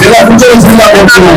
내가 문제를 생각하고 있지만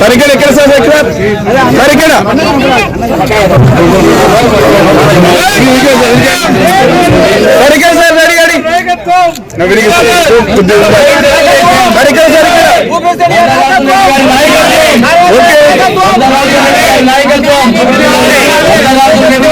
సరిగ్గా ఎక్కడ సార్ ఎక్కడ సరిగ్గా సరిగ్గా సార్ రెడీ రెడీ సరిగ్గా సార్ ఇక్కడ ఇక్కడ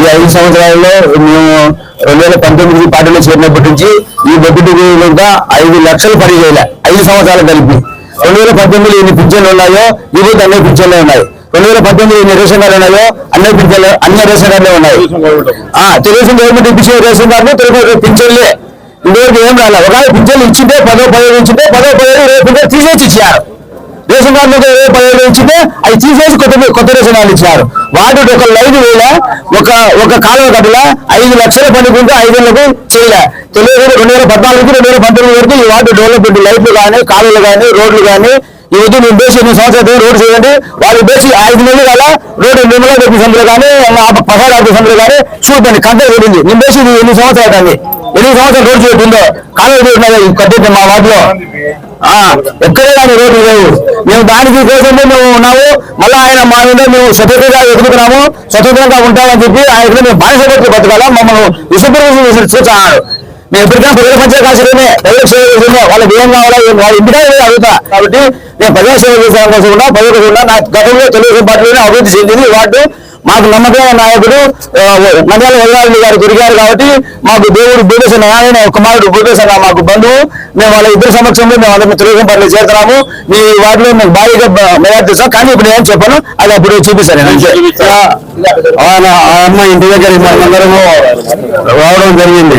ఈ ఐదు సంవత్సరాల్లో మేము రెండు వేల పంతొమ్మిది పార్టీలో చేరినప్పటి నుంచి ఈ ఇంకా ఐదు లక్షలు పని చేయలే. ఐదు సంవత్సరాలు కలిపి. రెండు వేల పద్దెనిమిది ఎన్ని పింఛన్లు ఉన్నాయో ఈ రోజు అన్ని పింఛన్లే ఉన్నాయి. రెండు వేల పద్దెనిమిది ఎన్ని రేషన్ కార్డులు ఉన్నాయో అన్ని పింఛన్లు అన్ని రేషన్ కార్డులే ఉన్నాయి. ఆ తెలుగుదేశం గవర్నమెంట్ ఇప్పించే రేషన్ కార్డు తెలుగు పింఛన్లే. ఇంతవరకు ఏం రాలే. ఒకవేళ పింఛన్లు ఇచ్చింటే పదో పదిహేను ఇచ్చింటే పదో రేపు పింఛన్ తీసేసి ఇచ్చారు. రేషన్ కార్డు మీద ఏ పదిహేను ఇచ్చింటే అవి తీసేసి కొత్త కొత్త రేషన్ కార్డు ఇచ్చారు వాటి ఒక లైన్ వేల ఒక ఒక కాలువ కట్టల ఐదు లక్షల పనికుంటే ఐదేళ్ళకు చేయలే. తెలియదు రెండు వేల పద్నాలుగు రెండు వేల పంతొమ్మిది వరకు ఈ వాటి డెవలప్మెంట్ లైట్లు కానీ కాలువలు కానీ రోడ్లు కానీ ఈ వద్దు మేము బేసి ఎన్ని సంవత్సరాలు రోడ్డు చేయండి వాళ్ళు బేసి ఐదు నెలలు గల రోడ్డు నిర్మలా ఆఫీస్ సందులో కానీ పసాడ్ ఆఫీస్ సందులో కానీ చూడండి కంటే వెళ్ళింది నేను బేసి ఇది ఎన్ని సంవత్సరాలు కానీ. ఎన్ని సంవత్సరాలు రోడ్డు చేయట్టుందో కాలువ కట్టింది మా వాటిలో. ఆ, ఎక్కడే కానీ రోడ్డు లేవు. మేము దానికి కోసమే మేము ఉన్నాము. మళ్ళీ ఆయన మా మీద మేము స్వతంత్రంగా ఎదుగుతున్నాము స్వతంత్రంగా ఉంటామని చెప్పి ఆయన మేము బానిసపత్రి బతకాలా? మమ్మల్ని విశ్వప్రవేశం చూచాడు నేను ఎప్పటికైనా ప్రజల పంచాయతీ కాసేమే ప్రజల సేవ చేసిందో. వాళ్ళకి ఏం కావాలా ఏం వాళ్ళ ఇంటికా అడుగుతా. కాబట్టి నేను ప్రజల సేవ చేసాను కోసం ఉన్నా ప్రజలకు ఉన్నా నా గతంలో తెలుగుదేశం పార్టీలోనే అభివృద్ధి చెందింది ఈ మాకు నమ్మకమైన నాయకుడు నంద్యాల వరదారెడ్డి గారు దొరికారు కాబట్టి మాకు దేవుడు భూపేశ నారాయణ కుమారుడు భూపేశ మాకు బంధువు. మేము వాళ్ళ ఇద్దరు సమక్షంలో మేము అందరం తెలుగుదేశం పార్టీలో చేరుతున్నాము. మీ వాటిలో మేము భారీగా మెజార్టీ చేస్తాం కానీ ఇప్పుడు నేను చెప్పాను అది అప్పుడు చూపిస్తాను అమ్మ ఇంటి దగ్గర మనమందరము రావడం జరిగింది.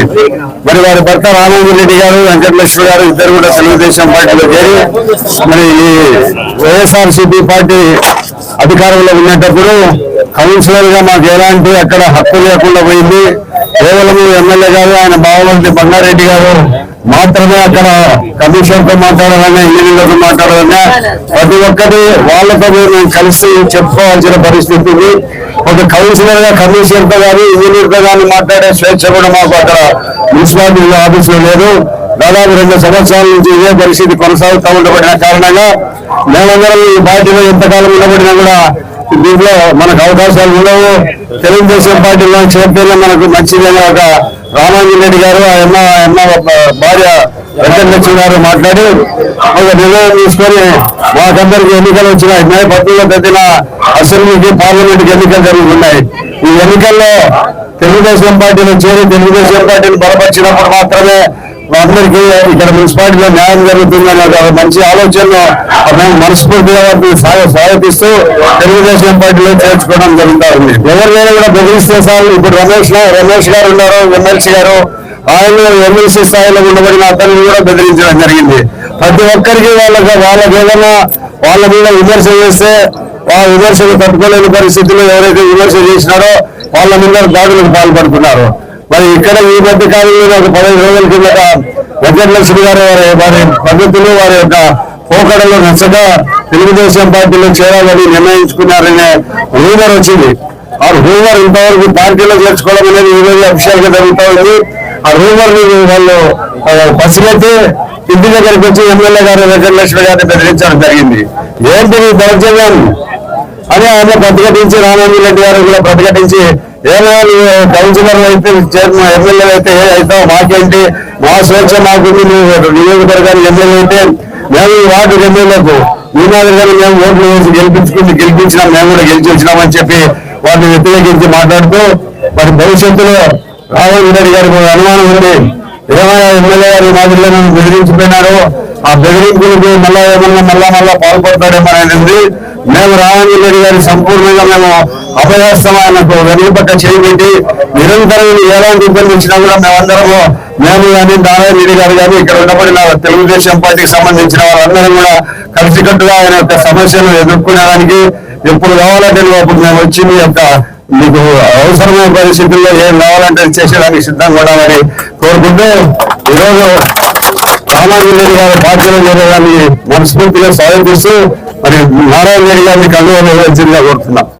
మరి వారి భర్త రామోజీ రెడ్డి గారు వెంకటలక్ష్మి గారు ఇద్దరు కూడా తెలుగుదేశం పార్టీలో చేరి మరి ఈ వైఎస్ఆర్ సిపి పార్టీ అధికారంలో ఉన్నప్పుడు కౌన్సిలర్గా మాకు ఎలాంటి అక్కడ హక్కు లేకుండా పోయింది. కేవలం ఎమ్మెల్యే గారు ఆయన బావలంటి బంగారెడ్డి గారు మాత్రమే అక్కడ కమిషనర్తో మాట్లాడాలన్నా ఇంజనీర్లతో మాట్లాడాలన్నా ప్రతి ఒక్కటి వాళ్ళతో మేము కలిసి చెప్పుకోవాల్సిన పరిస్థితి ఉంది. ఒక కౌన్సిలర్గా కమిషనర్తో కానీ ఇంజనీర్తో కానీ మాట్లాడే స్వేచ్ఛ కూడా మాకు అక్కడ మున్సిపాలిటీ ఆఫీస్లో లేదు. దాదాపు రెండు సంవత్సరాల నుంచి ఇదే పరిస్థితి కొనసాగుతూ ఉండబడిన కారణంగా మేమందరం ఈ పార్టీలో ఎంతకాలం ఉండబడినా కూడా దీంట్లో మనకు అవకాశాలు ఉండవు. తెలుగుదేశం పార్టీలో చేరితే మనకు మంచిదని ఒక రామాంజన్ రెడ్డి గారు ఆ అమ్మ అమ్మ భార్య వెంకటలక్ష్మి గారు మాట్లాడి ఒక నిర్ణయం తీసుకొని మాకందరికి ఎన్నికలు వచ్చినాయి. మే పద్దెనిమిది తేదీన అసెంబ్లీకి పార్లమెంట్కి ఎన్నికలు జరుగుతున్నాయి. ఈ ఎన్నికల్లో తెలుగుదేశం పార్టీలో చేరి తెలుగుదేశం పార్టీని బలపరిచినప్పుడు మాత్రమే అందరికీ ఇక్కడ మున్సిపాలిటీలో న్యాయం జరుగుతుందనే ఒక మంచి ఆలోచన మనస్ఫూర్తిగా వాటిని స్వా- స్వాగతిస్తూ తెలుగుదేశం పార్టీలో చేర్చుకోవడం జరుగుతూ ఉంది. ఎవరిదైనా కూడా బెదిరిస్తే సార్ ఇప్పుడు రమేష్ రమేష్ గారు ఉన్నారు ఎమ్మెల్సీ గారు. ఆయన ఎమ్మెల్సీ స్థాయిలో ఉండబడిన అతన్ని కూడా బెదిరించడం జరిగింది. ప్రతి ఒక్కరికి వాళ్ళకి వాళ్ళకి ఏదైనా వాళ్ళ మీద విమర్శ చేస్తే ఆ విమర్శలు తట్టుకోలేని పరిస్థితుల్లో ఎవరైతే విమర్శ చేసినారో వాళ్ళ మీద దాడులకు పాల్పడుతున్నారు. మరి ఇక్కడ ఈ మధ్య కాలంలో ఒక పదిహేను రోజుల కిందట వెంకటలక్ష్మి గారు వారి వారి పద్ధతులు వారి యొక్క పోకడలు నచ్చగా తెలుగుదేశం పార్టీలో చేరాలని నిర్ణయించుకున్నారనే రూమర్ వచ్చింది. ఆ రూమర్ ఇంతవరకు పార్టీలో చేర్చుకోవడం అనేది ఈ రోజు అఫీషియల్గా జరుగుతా ఉంది. ఆ రూమర్ వాళ్ళు పసిగట్టి ఇంటి దగ్గరికి వచ్చి ఎమ్మెల్యే గారు వెంకటలక్ష్మి గారిని బెదిరించడం జరిగింది. ఏంటి దౌర్జన్యం? అని ఆయన ప్రతిఘటించి రామాంజీ రెడ్డి గారు కూడా ప్రతిఘటించి ఏమో కౌన్సిలర్ అయితే చైర్మన్ ఎమ్మెల్యే అయితే అవుతావు? మాకేంటి? మా స్వేచ్ఛ మాకుంది నువ్వు నియోజకవర్గానికి ఎమ్మెల్యే అయితే మేము వార్డు ఎమ్మెల్యేలకు ఈ మాదిరిగానే మేము ఓట్లు వేసి గెలిపించుకుని గెలిపించినాం మేము కూడా గెలిచి వచ్చినామని చెప్పి వాటిని వ్యతిరేకించి మాట్లాడుతూ మరి భవిష్యత్తులో రాహుల్ రెడ్డి గారికి అనుమానం ఉంది. ఏమైనా ఎమ్మెల్యే గారు ఈ మాదిరిలో నన్ను బెదిరించిపోయినారు? ఆ బెదిరింపులకు మళ్ళా ఏమన్నా మళ్ళా మళ్ళా పాల్పడతాడేమో అనేది మేము రామాంజనేయుడు గారి సంపూర్ణంగా మేము అభయాస్తం ఆయనకు చేయబెట్టి నిరంతరం ఎలాంటి ఇబ్బంది వచ్చినా కూడా మేమందరము మేము కానీ నారాయణ రెడ్డి గారు కానీ ఇక్కడ ఉన్నప్పటి తెలుగుదేశం పార్టీకి సంబంధించిన వాళ్ళందరం కూడా కలిసికట్టుగా ఆయన యొక్క సమస్యను ఎదుర్కొనేదానికి ఎప్పుడు కావాలంటే అప్పుడు మేము వచ్చి మీ యొక్క మీకు అవసరమైన పరిస్థితుల్లో ఏం కావాలంటే చేసేదానికి సిద్ధంగా ఉండాలని కోరుకుంటూ ఈరోజు రామాంజన్ రెడ్డి గారి పార్టీలో చేరేదాన్ని మనస్ఫూర్తిగా స్వాగతిస్తూ మరి నారాయణ రెడ్డి గారిని కళ్ళు కోరుతున్నాం.